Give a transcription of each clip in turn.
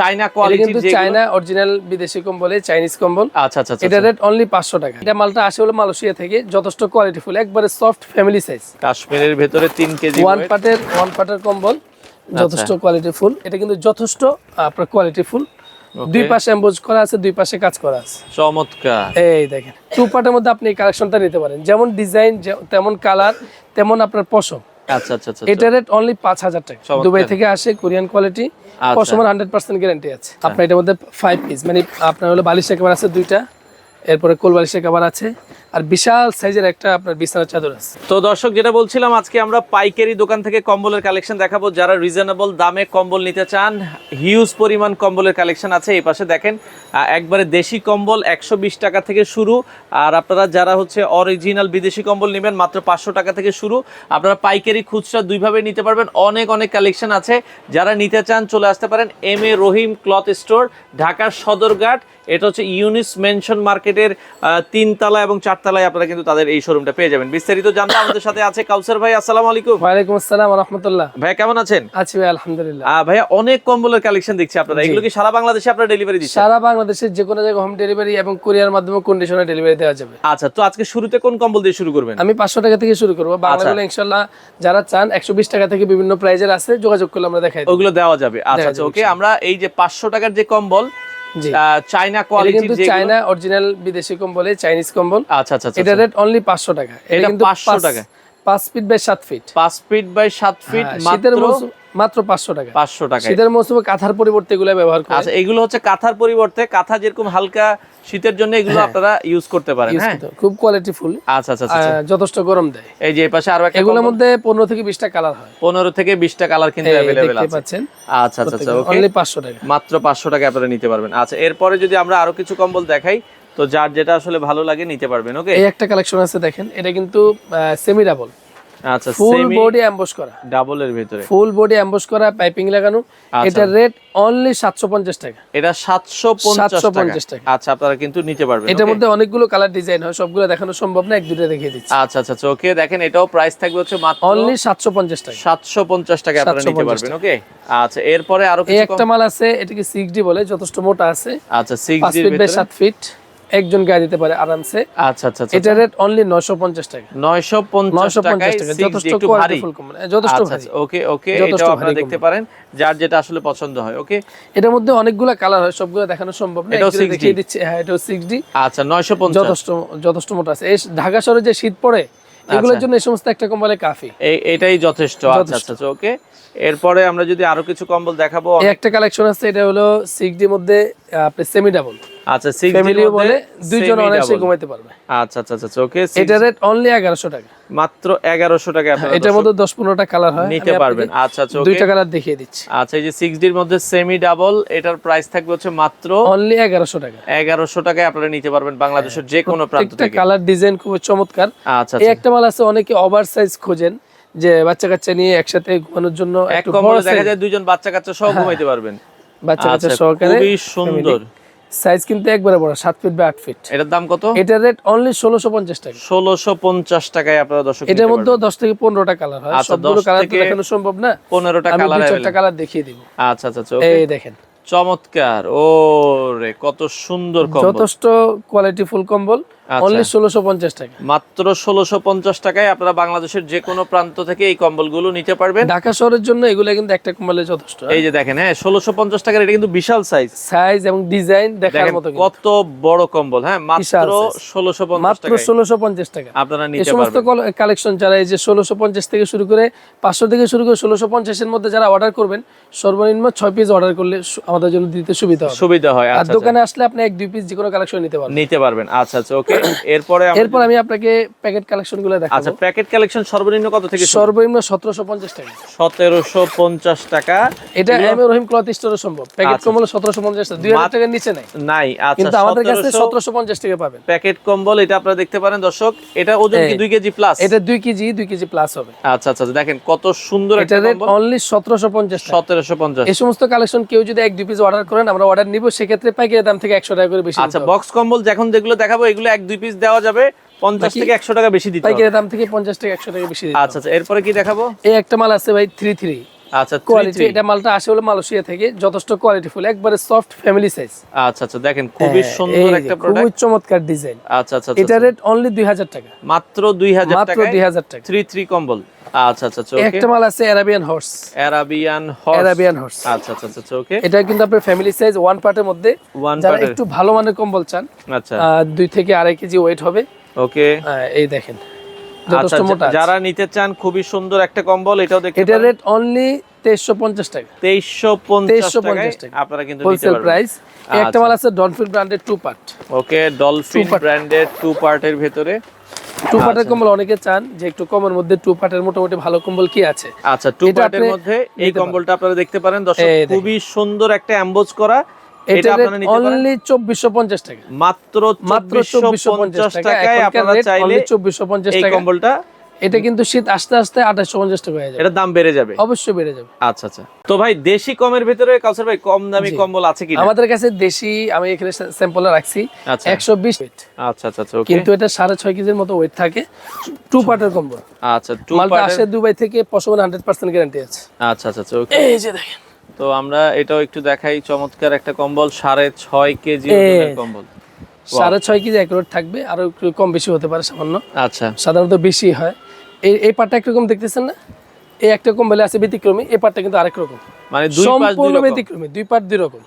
চাইনা quality কিন্তু China original বিদেশি কম্বল চাইনিজ কম্বল। আচ্ছা আচ্ছা আচ্ছা এটা রেট অনলি পাঁচশো টাকা। এটা মালটা আসে হলো মালয়েশিয়া থেকে যথেষ্ট কোয়ালিটি ফুল একবারে সফট ফ্যামিলি সাইজ কাশ্মীরের ভেতরে তিন কেজি ওয়ান। পার্টের ওয়ান পার্টের কম্বল আচ্ছা। যথেষ্ট কোয়ালিটি ফুল। এটা কিন্তু যথেষ্ট আপনার কোয়ালিটি ফুল। দুই পাশে এম্বোজ করা আছে দুই পাশে কাজ করা আছে। চমৎকার। এই দেখেন টু পার্টের মধ্যে আপনি এই কালেকশনটা নিতে পারেন। যেমন ডিজাইন তেমন কালার তেমন আপনার পশম। আচ্ছা আচ্ছা আচ্ছা এটা রেট অনলি পাঁচ হাজার টাকা। দুবাই থেকে আসে কোরিয়ান কোয়ালিটি আচ্ছা। পশমের হান্ড্রেড পার্সেন্ট গ্যারান্টি আছে। আপনার এটার মধ্যে পিস মানে আপনার হলো আছে দুইটা এরপরে কোল বালিশের কাবার আছে। আর বিশাল সাইজের একটা আপনার বিছানার চাদর আছে। তো দর্শক, যেটা বলছিলাম, আজকে আমরা পাইকারি দোকান থেকে কম্বলের কালেকশন দেখাবো। যারা রিজনেবল দামে কম্বল নিতে চান হিউজ পরিমাণ কম্বলের কালেকশন আছে এই পাশে দেখেন। একবারে দেশি কম্বল, একশো বিশ টাকা থেকে শুরু। আর আপনারা যারা হচ্ছে অরিজিনাল বিদেশি কম্বল নেবেন, মাত্র পাঁচশো টাকা থেকে শুরু। আপনারা পাইকারি খুচরা দুইভাবে নিতে পারবেন। অনেক অনেক কালেকশন আছে। যারা নিতে চান, চলে আসতে পারেন M A Rahim cloth store ঢাকার সদরঘাট। এটা হচ্ছে ইউনিস মেনশন মার্কেটের তিনতলা এবং চারতলায় আপনারা কিন্তু তাদের এই শোরুমটা পেয়ে যাবেন। বিস্তারিত জানতে আমাদের সাথে আছে কাউসার ভাই আসসালামু আলাইকুম। ওয়ালাইকুম আসসালাম রহমতুল্লাহ। ভাইয়া কেমন আছেন? আছি ভাই আলহামদুলিল্লাহ। ভাইয়া অনেক কম্বলের কালেকশন দেখছি আপনারা। এগুলো কি সারা বাংলাদেশে আপনারা ডেলিভারি দিচ্ছেন? সারা বাংলাদেশের যে কোনো জায়গায় হোম ডেলিভারি এবং কুরিয়ার মাধ্যমে কন্ডিশনে ডেলিভারি দেওয়া যাবে। আচ্ছা তো আজকে শুরুতে কোন কম্বল দিয়ে শুরু করবেন? আমি পাঁচশো টাকা থেকে শুরু করব। আচ্ছা। বাংলাগুলো ইনশাল্লাহ যারা চান একশো বিশ টাকা থেকে বিভিন্ন প্রাইজের আছে যোগাযোগ করলে আমরা দেখাই দেব। ওগুলো দেওয়া যাবে। আচ্ছা আচ্ছা ওকে আমরা এই যে পাঁচশো টাকার যে কম্বল চাইনা এটা কিন্তু চায়না অরিজিনাল বিদেশি কম্বল চাইনিজ কম্বল। আচ্ছা আচ্ছা আচ্ছা এটা রেট অনলি পাঁচশো টাকা। এটা কিন্তু 500 টাকা। পাঁচ ফিট বাই সাত ফিট। পাঁচ ফিট বাই সাত ফিট হ্যাঁ, শীতের মাত্র মৌসুম মাত্র পাঁচশো টাকা। পাঁচশো টাকা শীতের মৌসুমে কাঁথার পরিবর্তে এগুলো ব্যবহার করে আচ্ছা এগুলো হচ্ছে কাঁথার পরিবর্তে কাঁথা যেরকম হালকা শীতের জন্য এগুলো আপনারা ইউজ করতে পারেন হ্যাঁ। হ্যাঁ। খুব কোয়ালিটি ফুল। আচ্ছা আচ্ছা আচ্ছা যথেষ্ট গরম দেয়। এই যে পাশে আরও একটা এগুলোর মধ্যে পনেরো থেকে বিশটা কালার হয়। পনেরো থেকে বিশটা কালার কিন্তু দেখতে আছে। পাচ্ছেন। আচ্ছা আচ্ছা আচ্ছা ওকে অনলি পাঁচশো টাকা। মাত্র পাঁচশো টাকা আপনারা নিতে পারবেন। আচ্ছা এরপরে যদি আমরা আরও কিছু কম্বল দেখাই তো যার যেটা আসলে ভালো লাগে নিতে পারবেন ওকে এই একটা কালেকশন আছে দেখেন। এটা কিন্তু সেমি ডাবল আচ্ছা ফুল বডি অ্যাম্বস করা। ডাবলের ভিতরে। ফুল বডি অ্যাম্বস করা পাইপিং লাগানো। আচ্ছা। এটার রেট অনলি সাতশো পঞ্চাশ টাকা। এটা সাতশো পঞ্চাশ 750 টাকা। আচ্ছা আপনারা কিন্তু নিতে পারবেন এটার মধ্যে অনেকগুলো কালার ডিজাইন হয় সবগুলো দেখানো সম্ভব না এক দুটো দেখিয়ে দিচ্ছি। আচ্ছা আচ্ছা আচ্ছা ওকে দেখেন এটাও প্রাইস থাকবে হচ্ছে মাত্র অনলি সাতশো পঞ্চাশ টাকা। সাতশো পঞ্চাশ টাকা আপনারা নিতে পারবেন ওকে আচ্ছা এরপরে আরও কিছু একটা মাল আছে এটাকে সিক্স ডি বলে যথেষ্ট মোটা আছে। আচ্ছা সিক্স পাঁচ ডির ফিট বাই ভিতরে। সাত ফিট একজন গায়ে দিতে পারে আরামসে। আচ্ছা আচ্ছা আচ্ছা এটা রেট অনলি নয়শো পঞ্চাশ টাকা। নয়শো পঞ্চাশ নয়শো টাকায় পঞ্চাশ টাকা যথেষ্ট ভারী। ফুল যথেষ্ট আচ্ছা ভারী। আচ্ছা ওকে ওকে এটাও আপনারা দেখতে পারেন যার যেটা আসলে পছন্দ হয় ওকে? এটার মধ্যে অনেকগুলো কালার হয় সবগুলো দেখানো সম্ভব না এটাও 6D দেখিয়ে দিচ্ছে। হ্যাঁ এটাও সিক্স ডি আচ্ছা নয়শো পঞ্চাশ। যথেষ্ট যথেষ্ট মোটা আছে। এই ঢাকা শহরে যে শীত পড়ে এগুলোর। জন্য এই সমস্ত একটা কম্বলে কাফি। এটাই যথেষ্ট। আচ্ছা। আচ্ছা ওকে। এরপরে আমরা যদি আরও কিছু কম্বল দেখাবো একটা কালেকশন আছে এটা হলো সিক্স ডির মধ্যে আপনি সেমি ডাবল আচ্ছা ফ্যামিলিও বলে দুইজন অনায়াসে ঘুমাইতে পারবে। আচ্ছা আচ্ছা আচ্ছা ওকে এটা রেট অনলি এগারোশো টাকা। মাত্র এগারোশো টাকা আপনারা এটার মধ্যে দশ পনেরোটা কালার হয় নিতে পারবেন। আচ্ছা আচ্ছা ওকে দুইটা কালার দেখিয়ে দিচ্ছি। আচ্ছা এই যে সিক্স ডির মধ্যে সেমি ডাবল এটার প্রাইস থাকবে হচ্ছে মাত্র অনলি এগারোশো টাকা। এগারোশো টাকায় আপনারা নিতে পারবেন বাংলাদেশের যে কোনো প্রান্ত একটা থেকে। কালার ডিজাইন খুব চমৎকার। আচ্ছা এই আচ্ছা একটা মাল আছে অনেকে ওভার সাইজ খোঁজেন যে বাচ্চা কাচ্চা নিয়ে একসাথে ঘুমানোর জন্য এক একটু কম্বলে বড় দেখা যায় দুইজন বাচ্চা কাচ্চা সহ ঘুমাইতে পারবেন। বাচ্চা কাচ্চা আচ্ছা সহকারে খুবই সুন্দর। সাইজ কিন্তু একবারে বড় সাত ফিট বা আট ফিট এটার দাম কত? এটার রেট অনলি ষোলোশো পঞ্চাশ টাকা। ষোলোশো পঞ্চাশ টাকায় আপনারা দর্শক এটার মধ্যে দশ থেকে পনেরোটা কালার হয়। আচ্ছা, সবগুলো 10 কালার তো দেখানো সম্ভব না। পনেরোটা আমি কালার দুই চারটা কালার দেখিয়ে দিব। আচ্ছা আচ্ছা আচ্ছা এই দেখেন। চমৎকার ও রে কত সুন্দর কম্বল। যথেষ্ট কোয়ালিটি ফুল কম্বল। অনলি ষোলোশো পঞ্চাশ টাকা। মাত্র ষোলোশো পঞ্চাশ টাকায় আপনারা বাংলাদেশের যে কোনো প্রান্ত থেকে এই কম্বলগুলো নিতে পারবেন। ঢাকা শহরের জন্য এগুলো কিন্তু একটা কম্বলে যথেষ্ট এই যে দেখেন হ্যাঁ ষোলোশো পঞ্চাশ টাকার এটা কিন্তু বিশাল সাইজ সাইজ এবং ডিজাইন দেখার মতো কত বড় কম্বল হ্যাঁ মাত্র ষোলোশো মাত্র ষোলোশো পঞ্চাশ টাকা। আপনারা নিতে সমস্ত কালেকশন যারা এই যে ষোলোশো পঞ্চাশ থেকে শুরু করে পাঁচশো থেকে শুরু করে ষোলোশো পঞ্চাশের মধ্যে যারা অর্ডার করবেন সর্বনিম্ন ছয় পিস অর্ডার করলে আমাদের জন্য দিতে সুবিধা সুবিধা হয় আর আচ্ছা। আচ্ছা। দোকানে আসলে আপনি এক দুই পিস যে কোনো কালেকশন নিতে পারবেন। নিতে পারবেন আচ্ছা আচ্ছা ওকে এরপরে আমরা- এরপর আমি আপনাকে প্যাকেট কালেকশনগুলো আচ্ছা প্যাকেট কালেকশন সর্বনিম্ন কত থেকে সর্বনিম্ন সতেরোশো পঞ্চাশ টাকা। সতেরোশো পঞ্চাশ টাকা। এটা এম রহিম ক্লথ স্টোরে সম্ভব। প্যাকেট আচ্ছা। সতেরোশো পঞ্চাশ টাকা। দুই হাজার টাকার নিচে নাই। নাই আচ্ছা কিন্তু আমাদের কাছে সতেরোশো সতেরোশো পঞ্চাশ টাকা পাবেন। প্যাকেট কম্বল এটা আপনারা দেখতে পারেন দর্শক। এটা ওজন কি এই। দুই কেজি প্লাস এটা দুই কেজি দুই কেজি প্লাস হবে। আচ্ছা আচ্ছা দেখেন কত সুন্দর একটা কম্বল। অনলি সতেরোশো পঞ্চাশ টাকা। সতেরোশো পঞ্চাশ। এই সমস্ত কালেকশন কেউ যদি এক দুই পিস অর্ডার করেন আমরা অর্ডার নিব সেক্ষেত্রে পাইকারি দাম থেকে একশো টাকা করে বেশি আচ্ছা বক্স কম্বল যখন যেগুলো দেখাবো এগুলো এক দুই পিস দেওয়া যাবে পঞ্চাশ বাকি- থেকে একশো টাকা বেশি দিতে হবে। পাইকারি দাম থেকে পঞ্চাশ থেকে একশো টাকা বেশি দিতে আচ্ছা আচ্ছা এরপরে কি দেখাবো? এই একটা মাল আছে ভাই থ্রি থ্রি আচ্ছা কোয়ালিটি এটা মালটা আসে হলো মালয়েশিয়া থেকে যথেষ্ট কোয়ালিটিফুল একবারে সফট ফ্যামিলি সাইজ আচ্ছা আচ্ছা দেখেন খুবই সুন্দর একটা খুবই চমৎকার ডিজাইন আচ্ছা আচ্ছা এটা রেট অনলি দুই হাজার টাকা। মাত্র দুই হাজার মাত্র টাকায় দুই হাজার টাকা। থ্রি থ্রি কম্বল আচ্ছা আচ্ছা আচ্ছা একটা মাল আছে Arabian horse Arabian horse Arabian horse আচ্ছা আচ্ছা আচ্ছা ওকে এটা কিন্তু আপনার ফ্যামিলি সাইজ ওয়ান পার্টের মধ্যে। যারা একটু ভালো মানের কম্বল চান আচ্ছা। দুই থেকে আড়াই কেজি ওয়েট হবে। ওকে এই দেখেন আচ্ছা যথেষ্ট মোটা যারা নিতে চান খুবই সুন্দর একটা কম্বল এটাও দেখতে এটা রেট অনলি তেইশশো পঞ্চাশ টাকা। তেইশশো পঞ্চাশ 2350 টাকায় আপনারা কিন্তু নিতে পারবেন। প্রাইস একটা মাল আছে ডনফিল ব্র্যান্ডের টু পার্ট ওকে ডলফিন. ব্র্যান্ডের টু পার্টের ভেতরে। টু পার্টের আচ্ছা। কম্বল অনেকে চান যে একটু কমের মধ্যে টু পার্টের মোটামুটি ভালো কম্বল কি আছে? আচ্ছা টু পার্টের মধ্যে এই কম্বলটা আপনারা দেখতে পারেন। দর্শক খুবই সুন্দর একটা অ্যাম্বোজ করা। এটা আপনারা নিতে পারেন। অনলি চব্বিশশো পঞ্চাশ টাকা। মাত্র মাত্র চব্বিশশো চব্বিশশো পঞ্চাশ পঞ্চাশ টাকা। টাকায় আপনারা চাইলে অনলি চব্বিশশো পঞ্চাশ এই টাকা। কম্বলটা এটা কিন্তু শীত আস্তে আস্তে আঠাশশো পঞ্চাশ টাকা হয়ে যাবে। এটার দাম বেড়ে যাবে? অবশ্যই বেড়ে যাবে। আচ্ছা আচ্ছা। তো ভাই দেশি কমের ভিতরে কাউসার ভাই কম দামি কম্বল আছে কি আমাদের কাছে দেশি আমি এখানে স্যাম্পলে রাখছি। আচ্ছা। একশো বিশ ওয়েট আচ্ছা আচ্ছা আচ্ছা কিন্তু এটা সাড়ে ছয় কেজির মতো ওয়েট থাকে। টু পার্টের কম্বল। আচ্ছা টু মালটা আসে দুবাই থেকে পশমের হান্ড্রেড পার্সেন্ট গ্যারান্টি আছে। আচ্ছা আচ্ছা আচ্ছা ওকে এই যে দেখেন। তো আমরা এটাও একটু দেখাই চমৎকার একটা কম্বল সাড়ে ছয় কেজি কম্বল। সাড়ে ছয় কেজি অ্যাকুরেট থাকবে আরও একটু কম বেশি হতে পারে সামান্য। আচ্ছা। সাধারণত বেশি হয়। এই এই পার্টটা একরকম দেখতেছেন না? এই একটা কম্বলে আছে ব্যতিক্রমী এই পার্টটা কিন্তু আরেক রকম। মানে দুই পাঁচ দুই সম্পূর্ণ রকম। ব্যতিক্রমী দুই পার্ট দুই রকম।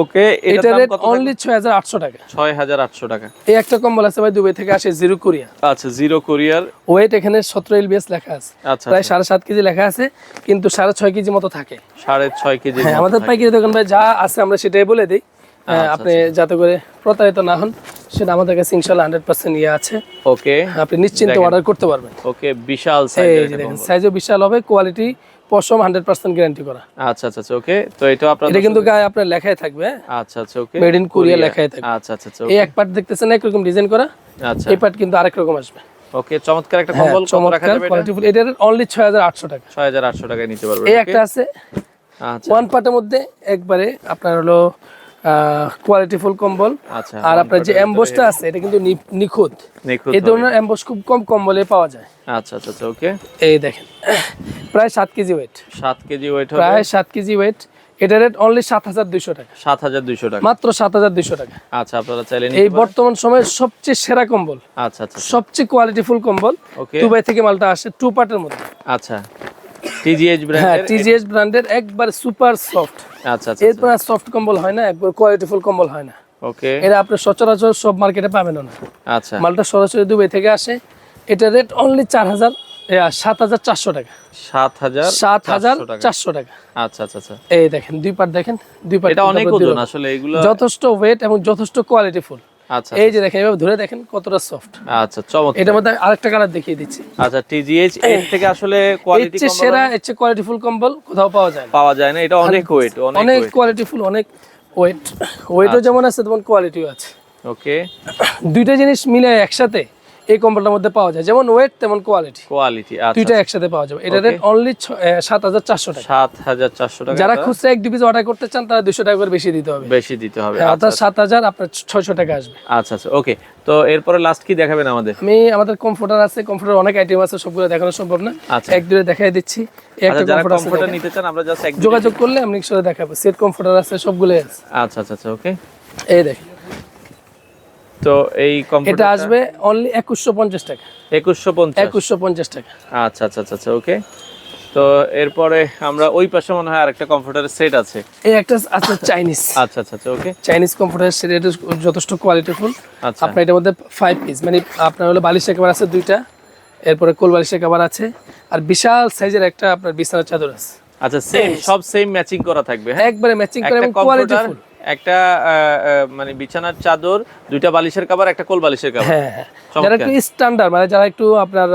ওকে এটা রেট অনলি ছয় হাজার আটশো টাকা। ছয় হাজার আটশো টাকা। এই একটা কম্বল আছে ভাই দুবাই থেকে আসে জিরো কোরিয়া আচ্ছা জিরো কোরিয়ার ওয়েট এখানে সতেরো এলবিএস লেখা আছে। আচ্ছা প্রায় সাড়ে সাত কেজি লেখা আছে কিন্তু সাড়ে ছয় কেজি মতো থাকে। সাড়ে ছয় কেজি হ্যাঁ আমাদের পাইকারি দোকান ভাই যা আছে আমরা সেটাই বলে দিই। আচ্ছা, আপনি যাতে করে প্রতারিত না হন। সেটা আমাদের কাছে পার্সেন্ট ইয়ে আছে। ওকে আপনি নিশ্চিন্তে অর্ডার করতে পারবেন। ওকে বিশাল এই দেখেন সাইজও বিশাল হবে কোয়ালিটি পশম হান্ড্রেড পার্সেন্ট গ্যারান্টি করা। আচ্ছা আচ্ছা আচ্ছা ওকে তো এটা আপনার এটা কিন্তু গায়ে আপনার লেখাই থাকবে। হ্যাঁ? আচ্ছা আচ্ছা ওকে Made in Korea লেখাই থাকবে। আচ্ছা আচ্ছা আচ্ছা এই এক পার্ট দেখতেছেন একরকম ডিজাইন করা। আচ্ছা। এই পার্ট কিন্তু আরেক রকম আসবে। ওকে চমৎকার একটা হ্যাঁ, কম্বল কত রাখা যাবে এটা? এটার অনলি ছয় হাজার আটশো টাকা। ছয় হাজার আটশো টাকায় নিতে পারবেন এই একটা আছে। আচ্ছা। ওয়ান পার্টের মধ্যে একবারে আপনার হলো কোয়ালিটিফুল কম্বল। আচ্ছা আর আপনার যে এমবোসটা আছে এটা কিন্তু নিখুঁত। এই ধরনের এমবোস খুব কম কম্বলে পাওয়া যায়। আচ্ছা আচ্ছা আচ্ছা ওকে এই দেখেন প্রায় সাত কেজি ওয়েট সাত কেজি ওয়েট প্রায় সাত কেজি ওয়েট এটা রেট অনলি সাত হাজার দুইশো টাকা। সাত হাজার দুইশো টাকা। মাত্র সাত হাজার দুইশো টাকা। আচ্ছা আপনারা চাইলে এই বর্তমান সময়ের সবচেয়ে সেরা কম্বল। আচ্ছা আচ্ছা সবচেয়ে কোয়ালিটিফুল কম্বল। দুবাই থেকে মালটা আসে টু পার্টের মধ্যে। আচ্ছা। হ্যাঁ ব্র্যান্ডের টিজিএস ব্র্যান্ডের একবার সুপার সফট আচ্ছা আচ্ছা এরপর সফট কম্বল হয় না একবার কোয়ালিটিফুল কম্বল হয় না। ওকে এটা আপনি সচরাচর সব মার্কেটে পাবেন না। আচ্ছা। মালটা সরাসরি দুবাই থেকে আসে। এটা রেট অনলি চার হাজার সাত হাজার চারশো টাকা। সাত হাজার সাত হাজার চারশো টাকা। আচ্ছা আচ্ছা আচ্ছা। এই দেখেন দুই পার দেখেন দুই পার্ট এটা অনেক ওজন আসলে এগুলো যথেষ্ট ওয়েট এবং যথেষ্ট কোয়ালিটিফুল আচ্ছা এই যে দেখেন এভাবে ধরে দেখেন কতটা সফট আচ্ছা চমৎকার। এটার মধ্যে আরেকটা কালার দেখিয়ে দিচ্ছি। আচ্ছা টিজিএইচ এর থেকে আসলে কোয়ালিটি কম্বল সেরা এর চেয়ে কোয়ালিটিফুল কম্বল কোথাও পাওয়া যায় না। পাওয়া যায় না এটা অনেক ওয়েট অনেক অনেক ফুল কোয়ালিটিফুল অনেক ওয়েট ওয়েটও যেমন আছে তেমন কোয়ালিটিও আছে। ওকে দুইটা জিনিস মিলে একসাথে এই কম্বলটার মধ্যে পাওয়া যায়। যেমন ওয়েট তেমন কোয়ালিটি কোয়ালিটি আচ্ছা দুইটা একসাথে পাওয়া যাবে। এটা রেট অনলি সাত হাজার চারশো টাকা। সাত হাজার চারশো টাকা যারা খুচরা এক দু পিস অর্ডার করতে চান তারা দুশো টাকা করে বেশি দিতে হবে। বেশি দিতে হবে হ্যাঁ, আচ্ছা অর্থাৎ সাত হাজার আপনার ছয়শো টাকা আসবে। আচ্ছা আচ্ছা ওকে তো এরপরে লাস্ট কি দেখাবেন আমাদের? আমি আমাদের কমফোর্টার আছে। কমফোর্টার অনেক আইটেম আছে সবগুলো দেখানো সম্ভব না। আচ্ছা। এক দূরে দেখাই দিচ্ছি। আচ্ছা যারা কমফোর্টার। নিতে চান আমরা জাস্ট যোগাযোগ করলে আমি দেখাবো। সেট কমফোর্টার আছে সবগুলোই আছে। আচ্ছা আচ্ছা আচ্ছা ওকে এই দেখেন। তো এই এটা আসবে অনলি একুশশো পঞ্চাশ টাকা। একুশশো পঞ্চাশ। একুশশো পঞ্চাশ টাকা। আচ্ছা আচ্ছা আচ্ছা আচ্ছা ওকে তো এরপরে আমরা ওই পাশে মনে হয় আরেকটা কমফোর্টারের সেট আছে। এই একটা আছে চাইনিজ আচ্ছা আচ্ছা আচ্ছা ওকে চাইনিজ কম্পিউটার সেটা এটা যথেষ্ট কোয়ালিটিফুল আচ্ছা। আপনার এটার মধ্যে ফাইভ পিস মানে আপনার হলো বালিশের কাবার আছে দুইটা এরপরে কোল বালিশের কাবার আছে আর বিশাল সাইজের একটা আপনার বিছানার চাদর আছে। আচ্ছা সেম সব সেম ম্যাচিং করা থাকবে হ্যাঁ? একবারে ম্যাচিং করে এবং কম্পিউটার কোয়ালিটিফুল একটা মানে বিছানার চাদর দুইটা বালিশের কভার একটা কোল বালিশের কভার হ্যাঁ হ্যাঁ চমৎকার। যারা একটু স্ট্যান্ডার্ড মানে যারা একটু আপনার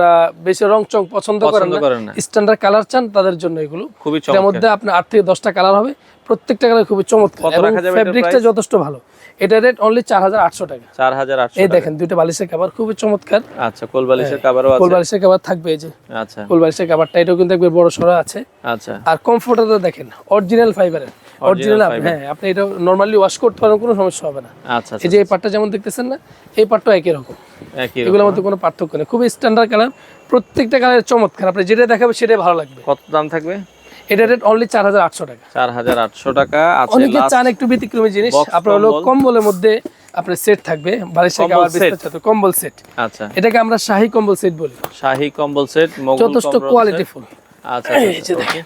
বেশি রং চং পছন্দ করেন না স্ট্যান্ডার্ড কালার চান তাদের জন্য এগুলো। খুবই এর চমৎকার। মধ্যে আপনার আট থেকে দশটা কালার হবে। প্রত্যেকটা কালার খুবই চমৎকার এবং ফ্যাব্রিকটা যথেষ্ট ভালো। এটা রেট অনলি চার হাজার আটশো টাকা। চার হাজার আটশো এই দেখেন দুইটা বালিশের কাবার খুবই চমৎকার। আচ্ছা কোল বালিশের কভারও কোল বালিশের কাবার থাকবে এই যে। আচ্ছা। কোল বালিশের কাবারটা এটাও কিন্তু একবার বড় সড়ো আছে। আচ্ছা। আর কমফোর্টার দেখেন অরিজিনাল ফাইবারের অরিজিনাল হ্যাঁ আপনি এটা নর্মালি ওয়াশ করতে পারেন কোনো সমস্যা হবে না। আচ্ছা এই যে এই পাটটা যেমন দেখতেছেন না এই পাটটা একই রকম। এগুলোর মধ্যে কোনো পার্থক্য নেই। খুবই স্ট্যান্ডার্ড কালার প্রত্যেকটা কালার চমৎকার। আপনি যেটা দেখাবে সেটাই ভালো লাগবে। কত দাম থাকবে? এটা রেট অনলি চার হাজার আটশো টাকা। চার হাজার আটশো টাকা অনেকে চান একটু ব্যতিক্রমী জিনিস। আপনার হলো কম্বলের মধ্যে আপনার সেট থাকবে বালিশ থেকে কম্বল আবার চাদর, কম্বল সেট আচ্ছা। এটাকে আমরা শাহী কম্বল সেট বলি। শাহী কম্বল সেট যথেষ্ট কম্বল set। কোয়ালিটি ফুল আচ্ছা এই যে দেখেন।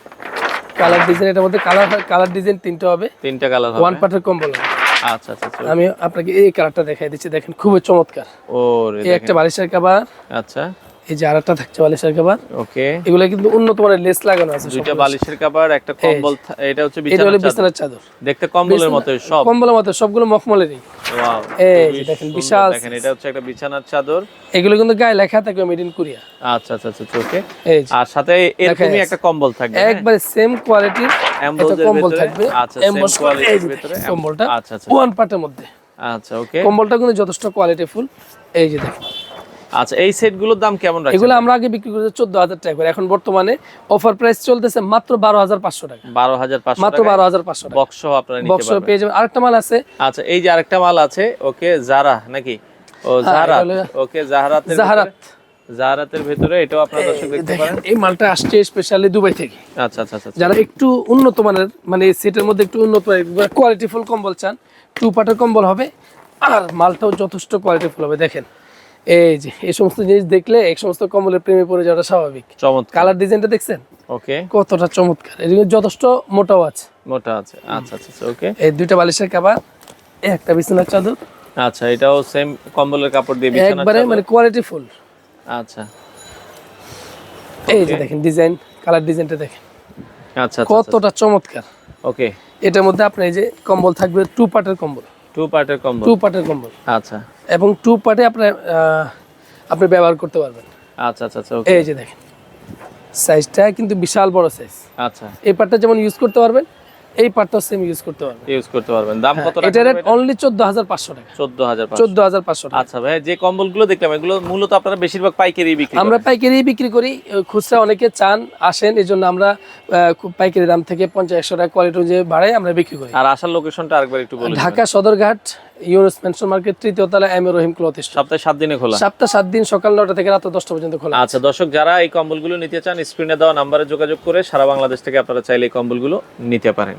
কালার ডিজাইন এটার মধ্যে কালার কালার ডিজাইন তিনটা হবে। তিনটা কালার হবে। ওয়ান পার্টের কম্বল আচ্ছা আচ্ছা আমি আপনাকে এই কালারটা দেখাই দিচ্ছি দেখেন খুবই চমৎকার। ও এই একটা বালিশের কাবার আচ্ছা। এই যে আরেকটা থাকছে বালিশের কাবার ওকে এগুলো কিন্তু উন্নত মানের লেস লাগানো আছে দুইটা বালিশের কাবার একটা কম্বল এটা হচ্ছে বিছানার চাদর। বিছানার চাদর। দেখতে কম্বলের মতো সব। কম্বলের মতো সবগুলো মখমলেরই। ওয়াও এই যে দেখেন, বিশাল দেখেন এটা হচ্ছে একটা বিছানার চাদর। এগুলো কিন্তু গায়ে লেখা থাকবে মেড ইন কোরিয়া আচ্ছা আচ্ছা আচ্ছা ওকে আর সাথে এরকমই একটা কম্বল থাকবে হ্যাঁ? একবারে সেম কোয়ালিটির কম্বল থাকবে। আচ্ছা সেম কোয়ালিটির ভিতরে। কম্বলটা আচ্ছা আচ্ছা ওয়ান পার্টের মধ্যে। আচ্ছা ওকে কম্বলটা কিন্তু যথেষ্ট কোয়ালিটি ফুল। এই যে দেখেন আচ্ছা এই সেটগুলোর দাম কেমন রাখছেন? এগুলো আমরা আগে বিক্রি করতে চোদ্দ হাজার টাকা করে। এখন বর্তমানে অফার প্রাইস চলতেছে মাত্র বারো হাজার পাঁচশো টাকা। বারো হাজার পাঁচশো মাত্র টাকা? বারো হাজার পাঁচশো টাকা। বক্স সহ আপনারা নিতে বক্স পারবেন। পেয়ে যাবেন। আরেকটা মাল আছে। আচ্ছা এই যে আরেকটা মাল আছে ওকে জারা নাকি? ও জাহারাত হ্যাঁ, ওকে জাহারাতের জাহারাত। ভিতরে- জাহারাতের ভিতরে এটাও আপনারা দর্শক দেখতে পারেন। এই মালটা আসছে স্পেশালি দুবাই থেকে। আচ্ছা আচ্ছা আচ্ছা যারা একটু উন্নত মানের মানে সেটের মধ্যে একটু উন্নত কোয়ালিটি ফুল কম্বল চান টু পার্টের কম্বল হবে আর মালটাও যথেষ্ট কোয়ালিটি ফুল হবে দেখেন। এই যে এই সমস্ত জিনিস দেখলে এই সমস্ত কম্বলের প্রেমে পড়ে যাওয়াটা স্বাভাবিক। চমৎকার। কালার ডিজাইনটা দেখছেন? ওকে কতটা চমৎকার। এগুলো যথেষ্ট মোটাও আছে। মোটা আছে। আচ্ছা আচ্ছা আচ্ছা ওকে এই দুইটা বালিশের একটা বিছানার চাদর। আচ্ছা এটাও সেম কম্বলের কাপড় দিয়ে বিছানা একবারে মানে কোয়ালিটি ফুল আচ্ছা। এই যে দেখেন ডিজাইন কালার ডিজাইনটা দেখেন। আচ্ছা আচ্ছা কতটা চমৎকার। ওকে এটার মধ্যে আপনার এই যে কম্বল থাকবে টু পার্টের কম্বল। টু পার্টের কম্বল। টু পার্টের কম্বল। আচ্ছা। এবং টু পার্টে আপনার আপনি ব্যবহার করতে পারবেন। আচ্ছা আচ্ছা আচ্ছা এই যে দেখেন সাইজটা কিন্তু বিশাল বড় সাইজ আচ্ছা। এই পার্টটা যেমন ইউজ করতে পারবেন এই পার্টটাও সেম ইউজ করতে পারবেন। ইউজ করতে পারবেন। দাম কত এটা? রেট অনলি চোদ্দ হাজার পাঁচশো টাকা। চোদ্দ হাজার চোদ্দ হাজার পাঁচশো টাকা। আচ্ছা ভাই যে কম্বলগুলো দেখলাম এগুলো মূলত আপনারা বেশিরভাগ পাইকারি বিক্রি আমরা পাইকারি বিক্রি করি খুচরা অনেকে চান আসেন এই জন্য আমরা খুব পাইকারি দাম থেকে পঞ্চাশ একশো টাকা কোয়ালিটি অনুযায়ী বাড়াই আমরা বিক্রি করি। আর আসার লোকেশনটা আরেকবার একটু বলুন ঢাকা সদরঘাট ইউনুস পেনশন মার্কেট তৃতীয় তলা এম রহিম ক্লথ সপ্তাহে সাত দিনে খোলা? সপ্তাহে সাত দিন সকাল নটা থেকে রাত দশটা পর্যন্ত খোলা। আচ্ছা দর্শক যারা এই কম্বলগুলো নিতে চান স্ক্রিনে দেওয়া নাম্বারে যোগাযোগ করে সারা বাংলাদেশ থেকে আপনারা চাইলে এই কম্বলগুলো নিতে পারেন।